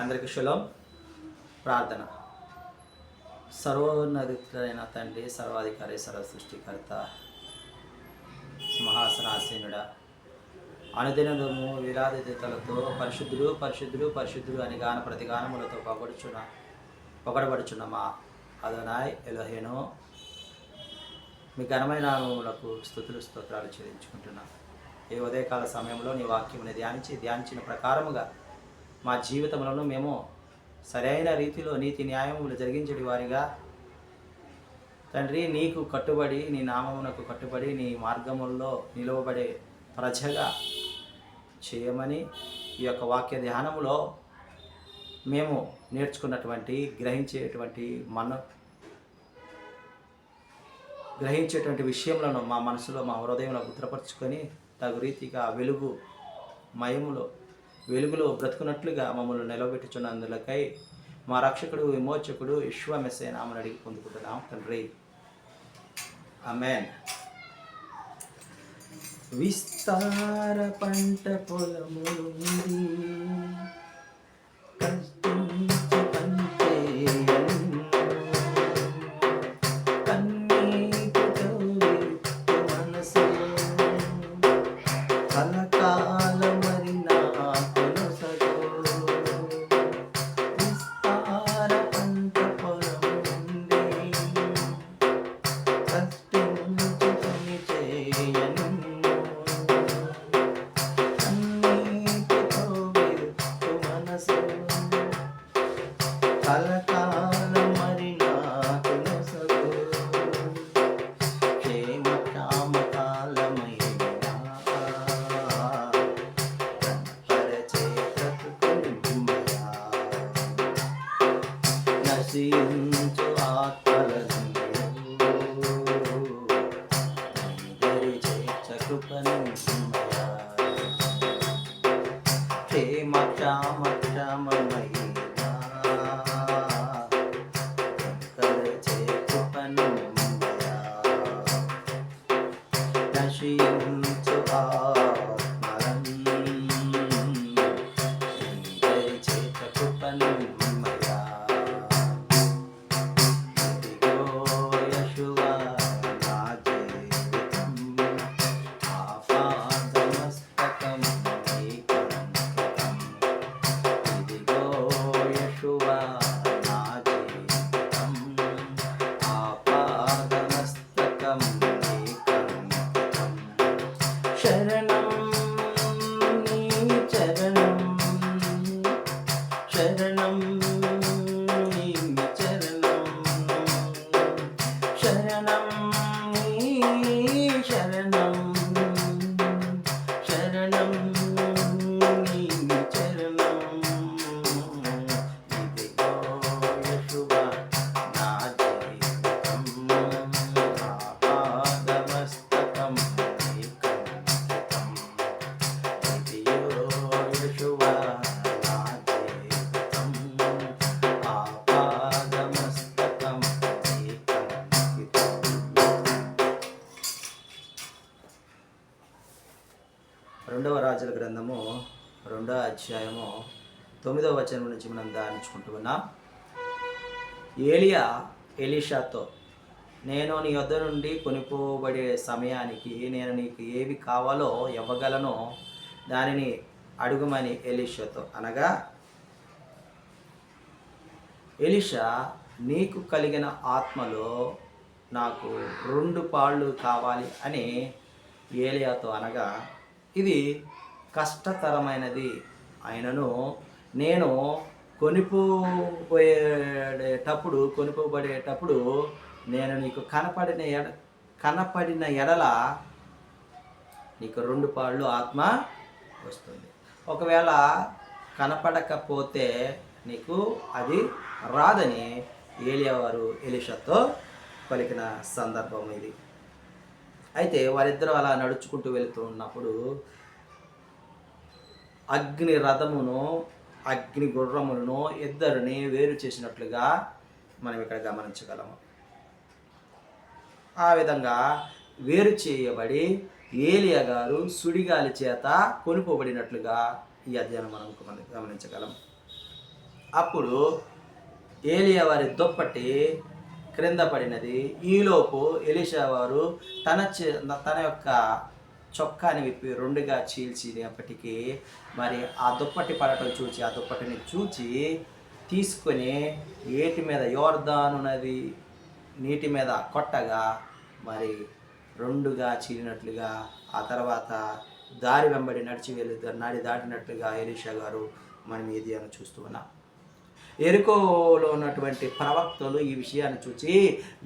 అందరికి శులం ప్రార్థన. సర్వోన్నతుడైన తండ్రి సర్వాధికారి సర్వ సృష్టికర్త సింహాసనాసీనుడ అనుదినము విలాదితలతో పరిశుద్ధులు పరిశుద్ధులు పరిశుద్ధులు అని గాన ప్రతిగానములతో పొగడుచున్న పొగడబడుచున్న మా అదనాయ్ ఎలోహేను. మీ ఘనమైన నామములకు స్థుతులు స్తోత్రాలు చెల్లించుకుంటున్నాను ఈ ఉదయకాల సమయంలో నీ వాక్యముని ధ్యానించి ధ్యానించిన ప్రకారముగా మా జీవితంలో మేము సరైన రీతిలో నీతి న్యాయములు జరిగించడి వారిగా. తండ్రి నీకు కట్టుబడి నీ నామమునకు కట్టుబడి నీ మార్గముల్లో నిలువబడే ప్రజగా చేయమని ఈ యొక్క వాక్య ధ్యానములో మేము నేర్చుకున్నటువంటి గ్రహించేటువంటి మన గ్రహించేటువంటి విషయములను మా మనసులో మా హృదయంలో భద్రపరుచుకొని తగు రీతిగా వెలుగు మయములో వెలుగులో బ్రతుకున్నట్లుగా మమ్మల్ని నిలబెట్టుచున్నందులకై మా రక్షకుడు విమోచకుడు విశ్వమెస్సే నామని అడిగి పొందుకుంటున్నాం తండ్రి. అమెన్ విస్తార పంట పొలములు ஆற்றலது Yeah. రెండవ రాజుల గ్రంథము రెండవ అధ్యాయము తొమ్మిదవ వచనం నుంచి మనం ధ్యానించుకుంటూ ఉన్నాం ఏలియా ఎలీషాతో నేను నీ వద్ద నుండి కొనిపోబడే సమయానికి నేను నీకు ఏవి కావాలో ఇవ్వగలను దానిని అడుగుమని ఎలీషాతో అనగా ఎలీషా నీకు కలిగిన ఆత్మలో నాకు రెండు పాళ్ళు కావాలి అని ఏలియాతో అనగా ఇది కష్టతరమైనది. అయినను నేను కొనిపోయేటప్పుడు కొనిపోబడేటప్పుడు నేను నీకు కనపడిన ఎడ కనపడిన ఎడల నీకు రెండు పాళ్ళు ఆత్మ వస్తుంది. ఒకవేళ కనపడకపోతే నీకు అది రాదని ఏలియా వారు ఎలిషాతో పలికిన సందర్భం ఇది. అయితే వారిద్దరూ అలా నడుచుకుంటూ వెళుతూ ఉన్నప్పుడు అగ్ని రథమును అగ్ని గుర్రములను ఇద్దరిని వేరు చేసినట్లుగా మనం ఇక్కడ గమనించగలము. ఆ విధంగా వేరు చేయబడి ఏలియా గారు సుడిగాలి చేత కొనుకోబడినట్లుగా ఈ అధ్యయనం మనం మనం గమనించగలం. అప్పుడు ఏలియా వారి దుప్పటి క్రింద పడినది. ఈలోపు ఎలీషా వారు తన తన యొక్క చొక్కాని విప్పి రెండుగా చీల్చినప్పటికీ మరి ఆ దుప్పటి పడటం చూచి ఆ దుప్పటిని చూచి తీసుకొని ఏటి మీద యోర్దాను నది నీటి మీద కొట్టగా మరి రెండుగా చీలినట్లుగా ఆ తర్వాత దారి వెంబడి నడిచి వెళ్ళి నాడి దాటినట్లుగా ఎలీషా గారు మనం ఇది అని చూస్తూ ఉన్నాం ఎరుకోలో ఉన్నటువంటి ప్రవక్తలు ఈ విషయాన్ని చూచి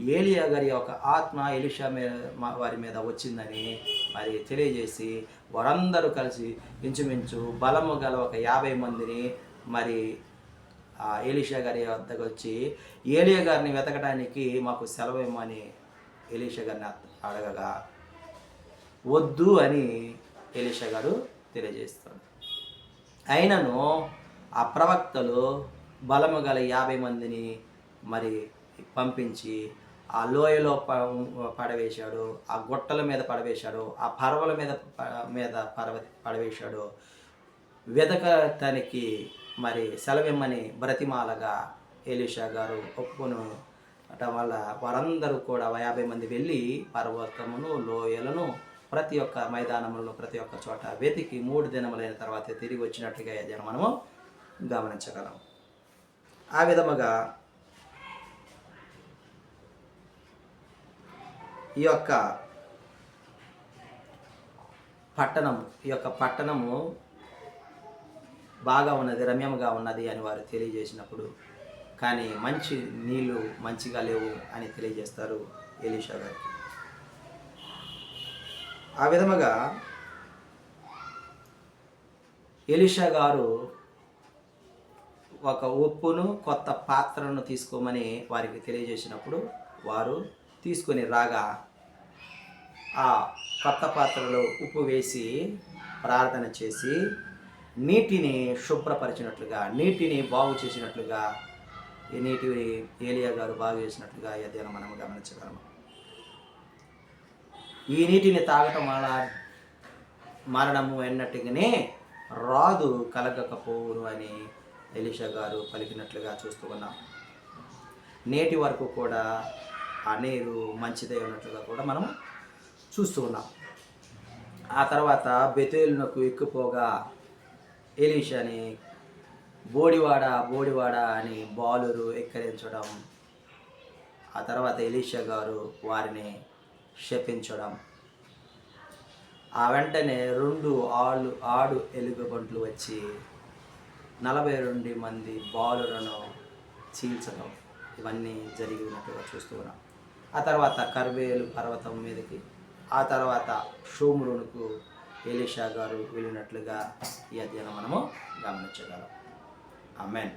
ఏలియా గారి యొక్క ఆత్మ ఎలిషా మీద వారి మీద వచ్చిందని మరి తెలియజేసి వారందరూ కలిసి ఇంచుమించు బలము గల ఒక యాభై మందిని మరి ఆ ఏలిషా గారి వద్దకు వచ్చి ఏలియా గారిని వెతకడానికి మాకు సెలవు ఇమ్మని ఏలిషా గారిని అడగగా వద్దు అని ఏలిషా గారు తెలియజేస్తాడు. అయినను ఆ ప్రవక్తలు బలము గల యాభై మందిని మరి పంపించి ఆ లోయలో ప- పడవేశాడు ఆ గుట్టల మీద పడవేశాడు ఆ పర్వల మీద ప- మీద పడవ పడవేశాడు. వెతకటానికి మరి సెలవిమ్మని బ్రతిమాలగా ఎలీషా గారు ఒప్పుకొని. అటం వల్ల వారందరూ కూడా యాభై మంది వెళ్ళి పర్వతమును లోయలను ప్రతి ఒక్క మైదానములను ప్రతి ఒక్క చోట వెతికి మూడు దినములైన తర్వాత తిరిగి వచ్చినట్టుగా జనం మనము గమనించగలం ఆ విధముగా ఈ యొక్క పట్టణం ఈ యొక్క పట్టణము బాగా ఉన్నది రమ్యముగా ఉన్నది అని వారు తెలియజేసినప్పుడు కానీ మంచి నీళ్ళు మంచిగా లేవు అని తెలియజేస్తారు ఎలీషా గారికి. ఆ విధముగా ఎలీషా గారు ఒక ఉప్పును కొత్త పాత్రను తీసుకోమని వారికి తెలియజేసినప్పుడు వారు తీసుకొని రాగా ఆ కొత్త పాత్రలో ఉప్పు వేసి ప్రార్థన చేసి నీటిని శుభ్రపరిచినట్లుగా నీటిని బాగు చేసినట్లుగా ఈ నీటిని ఏలియా గారు బాగు చేసినట్లుగా ఈ అధ్యయనం మనం గమనించగలము. ఈ నీటిని తాగటం వల్ల మరణము అన్నట్టుగానే రాదు కలగకపోవును అని ఎలిషా గారు పలికినట్లుగా చూస్తూ ఉన్నాం. నేటి వరకు కూడా ఆ నీరు మంచిదే ఉన్నట్లుగా కూడా మనం చూస్తూ ఉన్నాం. ఆ తర్వాత బెతేలునకు ఎక్కుపోగా ఎలీషాని బోడివాడ బోడివాడ అని బాలురు ఎక్కరించడం ఆ తర్వాత ఎలీషా గారు వారిని శపించడం ఆ వెంటనే రెండు ఆళ్ళు ఆడు ఎలుగుబంట్లు వచ్చి నలభై రెండు మంది బాలులను చీల్చడం ఇవన్నీ జరిగి ఉన్నట్టుగా చూస్తూ ఉన్నాం. ఆ తర్వాత కర్వేలు పర్వతం మీదకి ఆ తర్వాత షోమురునుకు ఏలిషా గారు వెళ్ళినట్లుగా ఈ అధ్యయనం మనము గమనించగలం. ఆమెన్.